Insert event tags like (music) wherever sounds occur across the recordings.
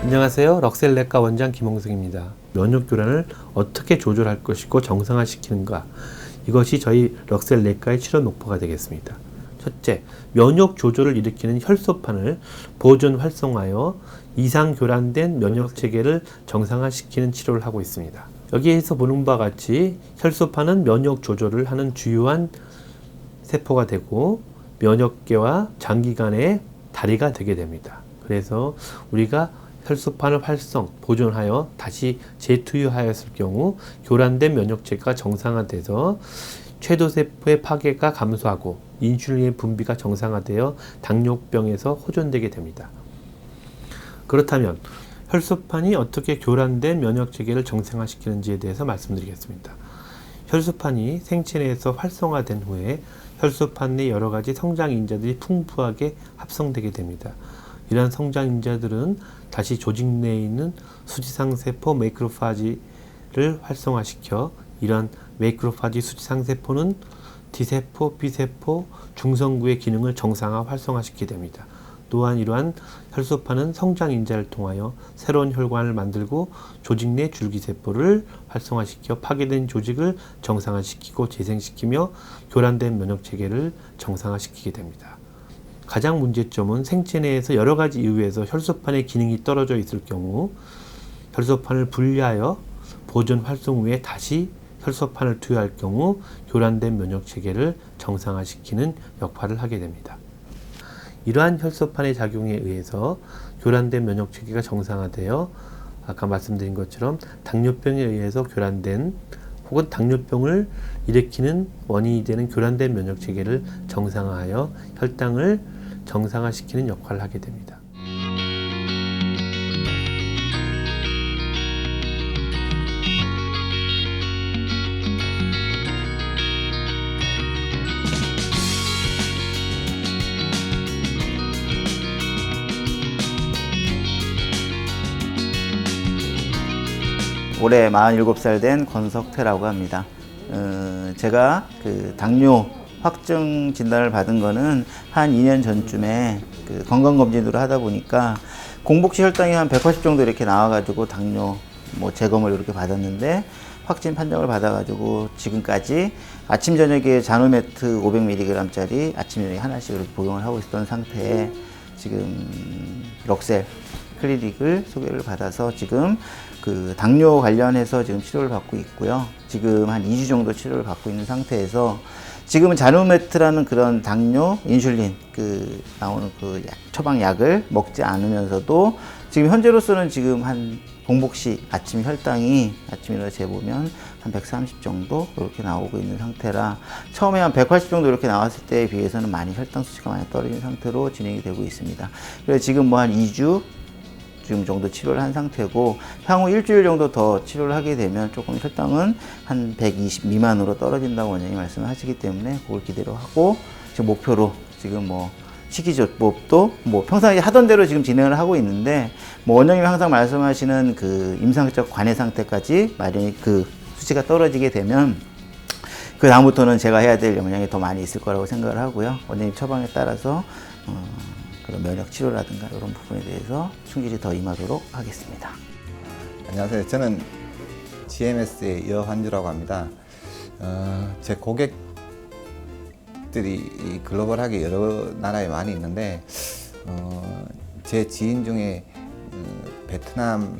안녕하세요. 럭셀내과 원장 김홍석입니다. 면역 교란을 어떻게 조절할 것이고 정상화시키는가? 이것이 저희 럭셀내과의 치료 목표가 되겠습니다. 첫째, 면역 조절을 일으키는 혈소판을 보존 활성화하여 이상 교란된 면역 체계를 정상화시키는 치료를 하고 있습니다. 여기에서 보는 바와 같이 혈소판은 면역 조절을 하는 주요한 세포가 되고 면역계와 장기간의 다리가 되게 됩니다. 그래서 우리가 혈소판을 활성, 보존하여 다시 재투여하였을 경우 교란된 면역체가 정상화돼서 췌도세포의 파괴가 감소하고 인슐린의 분비가 정상화되어 당뇨병에서 호전되게 됩니다. 그렇다면 혈소판이 어떻게 교란된 면역 체계를 정상화시키는지에 대해서 말씀드리겠습니다. 혈소판이 생체 내에서 활성화된 후에 혈소판 내 여러 가지 성장 인자들이 풍부하게 합성되게 됩니다. 이러한 성장 인자들은 다시 조직 내에 있는 수지상 세포 매크로파지를 활성화시켜 이러한 매크로파지 수지상 세포는 T세포, B세포, 중성구의 기능을 정상화 활성화시키게 됩니다. 또한 이러한 혈소판은 성장 인자를 통하여 새로운 혈관을 만들고 조직 내 줄기세포를 활성화시켜 파괴된 조직을 정상화시키고 재생시키며 교란된 면역 체계를 정상화시키게 됩니다. 가장 문제점은 생체 내에서 여러 가지 이유에서 혈소판의 기능이 떨어져 있을 경우 혈소판을 분리하여 보존 활성 후에 다시 혈소판을 투여할 경우 교란된 면역 체계를 정상화시키는 역할을 하게 됩니다. 이러한 혈소판의 작용에 의해서 교란된 면역 체계가 정상화되어 아까 말씀드린 것처럼 당뇨병에 의해서 교란된 혹은 당뇨병을 일으키는 원인이 되는 교란된 면역 체계를 정상화하여 혈당을 정상화시키는 역할을 하게 됩니다. 올해 47살 된 권석태라고 합니다. 어, 제가 그 당뇨 확정 진단을 받은 거는 한 2년 전쯤에 그 건강검진으로 하다 보니까 공복시 혈당이 한 180 정도 이렇게 나와가지고 당뇨 뭐 재검을 이렇게 받았는데 확진 판정을 받아가지고 지금까지 아침 저녁에 자노매트 500mg짜리 아침 저녁에 하나씩 이렇게 복용을 하고 있었던 상태에 지금 럭셀 클리닉을 소개를 받아서 지금 그 당뇨 관련해서 지금 치료를 받고 있고요. 지금 한 2주 정도 치료를 받고 있는 상태에서 지금은 자누메트라는 그런 당뇨, 인슐린 그 나오는 그 약, 처방 약을 먹지 않으면서도 지금 현재로서는 지금 한 공복시 아침 혈당이 아침 일어나 재보면 한 130 정도 이렇게 나오고 있는 상태라 처음에 한 180 정도 이렇게 나왔을 때에 비해서는 많이 혈당 수치가 많이 떨어진 상태로 진행이 되고 있습니다. 그래서 지금 뭐 한 2주 지금 정도 치료를 한 상태고 향후 일주일 정도 더 치료를 하게 되면 조금 혈당은 한 120 미만으로 떨어진다고 원장님 말씀하시기 때문에 그걸 기대로 하고 지금 목표로 지금 뭐 식이조법도 뭐 평상시에 하던 대로 지금 진행을 하고 있는데 뭐 원장님이 항상 말씀하시는 그 임상적 관해 상태까지 마련이 그 수치가 떨어지게 되면 그 다음부터는 제가 해야 될 영향이 더 많이 있을 거라고 생각을 하고요. 원장님 처방에 따라서 어, 그런 면역 치료라든가 이런 부분에 대해서 충실히 더 임하도록 하겠습니다. 안녕하세요. 저는 GMS의 여환주라고 합니다. 어, 제 고객들이 이 글로벌하게 여러 나라에 많이 있는데 어, 제 지인 중에 어, 베트남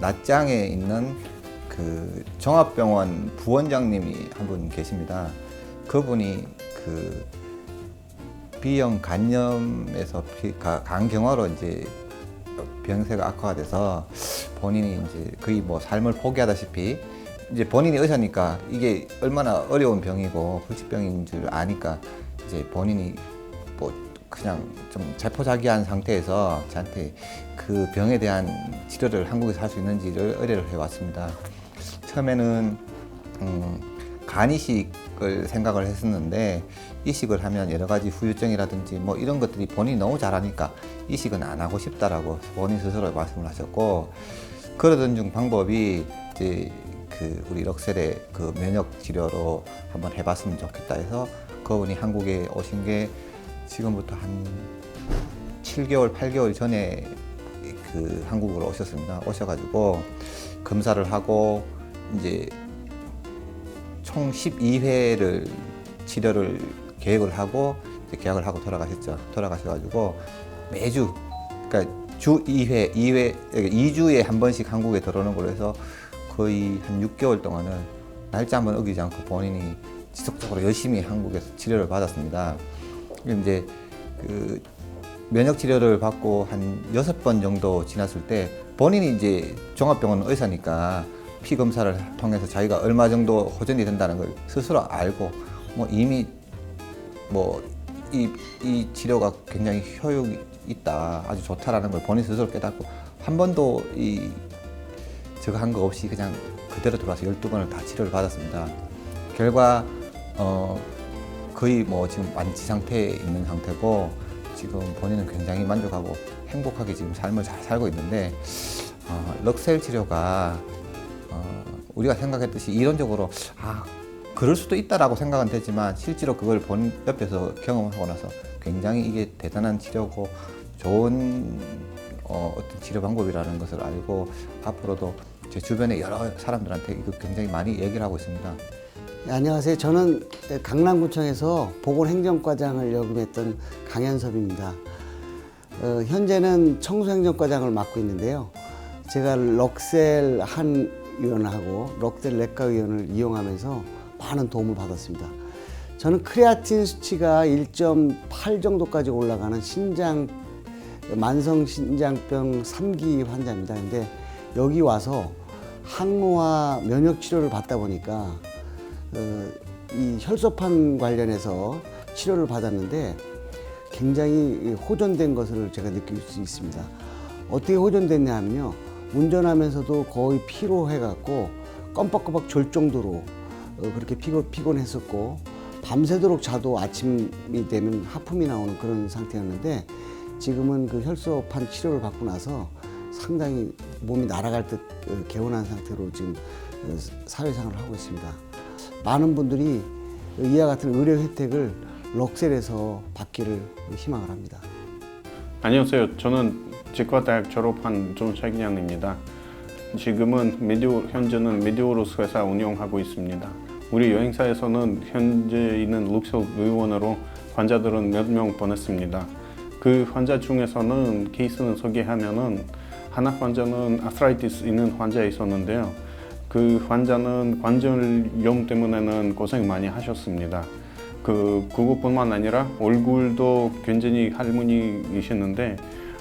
나짱에 있는 그 종합병원 부원장님이 한 분 계십니다. 그분이 그 B형 간염에서 비- 가- 간경화로 이제 병세가 악화가 돼서 본인이 이제 거의 뭐 삶을 포기하다시피 이제 본인이 의사니까 이게 얼마나 어려운 병이고 불치병인 줄 아니까 이제 본인이 뭐 그냥 좀 자포자기한 상태에서 저한테 그 병에 대한 치료를 한국에서 할 수 있는지를 의뢰를 해왔습니다. 처음에는 음, 간 이식 을 생각을 했었는데 이식을 하면 여러 가지 후유증이라든지 뭐 이런 것들이 본인이 너무 잘하니까 이식은 안 하고 싶다라고 본인 스스로 말씀을 하셨고 그러던 중 방법이 이제 그 우리 럭셀의 그 면역 치료로 한번 해봤으면 좋겠다 해서 그분이 한국에 오신 게 지금부터 한 7개월, 8개월 전에 그 한국으로 오셨습니다. 오셔가지고 검사를 하고 이제 총 12회를 치료를 계획을 하고 계약을 하고 돌아가셨죠. 돌아가셔가지고 매주 그러니까 주 2회, 2회, 2주에 한 번씩 한국에 들어오는 걸로 해서 거의 한 6개월 동안은 날짜 한번 어기지 않고 본인이 지속적으로 열심히 한국에서 치료를 받았습니다. 이제 그 면역 치료를 받고 한 여섯 번 정도 지났을 때 본인이 이제 종합병원 의사니까 피 검사를 통해서 자기가 얼마 정도 호전이 된다는 걸 스스로 알고 뭐 이미 뭐이 이 치료가 굉장히 효용이 있다 아주 좋다라는 걸 본인 스스로 깨닫고 한 번도 이 저거 한 거 없이 그냥 그대로 들어와서 12번을 다 치료를 받았습니다. 결과 어 거의 뭐 지금 완치 상태에 있는 상태고 지금 본인은 굉장히 만족하고 행복하게 지금 삶을 잘 살고 있는데 어, 럭셀 치료가 어, 우리가 생각했듯이 이론적으로 아 그럴 수도 있다라고 생각은 되지만 실제로 그걸 본 옆에서 경험을 하고 나서 굉장히 이게 대단한 치료고 좋은 어, 어떤 치료 방법이라는 것을 알고 앞으로도 제 주변의 여러 사람들한테 이거 굉장히 많이 얘기를 하고 있습니다. 네, 안녕하세요. 저는 강남구청에서 보건행정과장을 역임했던 강현섭입니다. 어, 현재는 청소행정과장을 맡고 있는데요. 제가 럭셀 한 의원하고 럭셀 내과 의원을 이용하면서 많은 도움을 받았습니다. 저는 크레아틴 수치가 1.8 정도까지 올라가는 신장 만성 신장병 3기 환자입니다. 근데 여기 와서 항노화 면역 치료를 받다 보니까 어, 이 혈소판 관련해서 치료를 받았는데 굉장히 호전된 것을 제가 느낄 수 있습니다. 어떻게 호전됐냐 하면요. 운전하면서도 거의 피로해갖고 껌뻑껌뻑 졸 정도로 어, 그렇게 피곤, 피곤했었고 밤새도록 자도 아침이 되면 하품이 나오는 그런 상태였는데 지금은 그 혈소판 치료를 받고 나서 상당히 몸이 날아갈 듯 어, 개운한 상태로 지금 어, 사회생활을 하고 있습니다. 많은 분들이 이와 같은 의료 혜택을 럭셀에서 받기를 희망을 합니다. 안녕하세요. 저는 직과대학 졸업한 존석양입니다. 지금은 메디오 현재는 메디오로스 회사 운영하고 있습니다. 우리 여행사에서는 현재 있는 룩소 의원으로 환자들은 몇 명 보냈습니다. 그 환자 중에서는 케이스는 소개하면은 하나 환자는 아스트라이티스 있는 환자 있었는데요. 그 환자는 관절염 때문에는 고생 많이 하셨습니다. 그 그것뿐만 아니라 얼굴도 굉장히 할머니이셨는데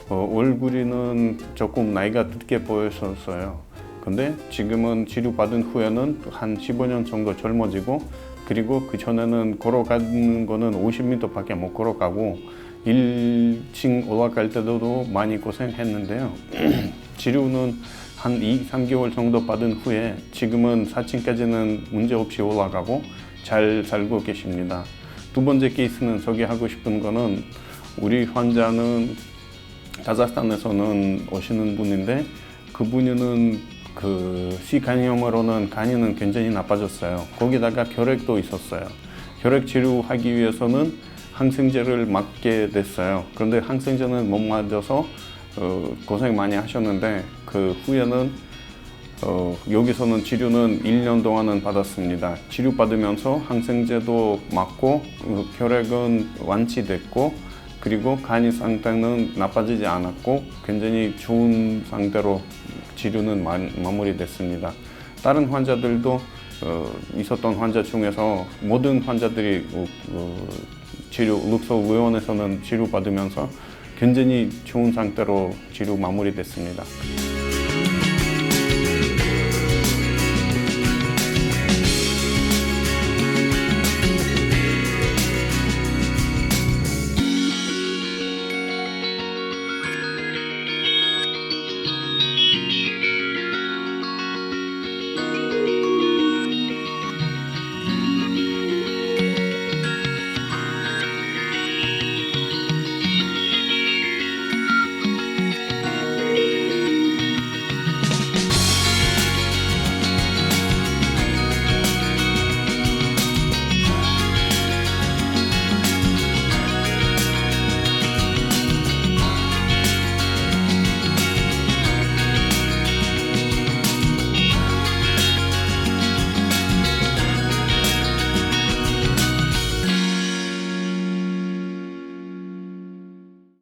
어, 얼굴에는 조금 나이가 늦게 보였었어요. 근데 지금은 치료받은 후에는 한 15년 정도 젊어지고 그리고 그 전에는 걸어가는 거는 50m밖에 못 걸어가고 1층 올라갈 때도 많이 고생했는데요. (clears throat) 치료는 한 2, 3개월 정도 받은 후에 지금은 4층까지는 문제 없이 올라가고 잘 살고 계십니다. 두 번째 케이스는 소개하고 싶은 거는 우리 환자는 카자흐스탄에서는 오시는 분인데 그분은 그 C간염으로는 간이는 굉장히 나빠졌어요. 거기다가 결핵도 있었어요. 결핵 치료하기 위해서는 항생제를 맞게 됐어요. 그런데 항생제는 못 맞아서 어, 고생 많이 하셨는데 그 후에는 어, 여기서는 치료는 1년 동안은 받았습니다. 치료 받으면서 항생제도 맞고 어, 결핵은 완치됐고 그리고 간이 상태는 나빠지지 않았고 굉장히 좋은 상태로 치료는 마, 마무리됐습니다. 다른 환자들도 어, 있었던 환자 중에서 모든 환자들이 어, 어, 치료 룩소 의원에서는 치료 받으면서 굉장히 좋은 상태로 치료 마무리됐습니다.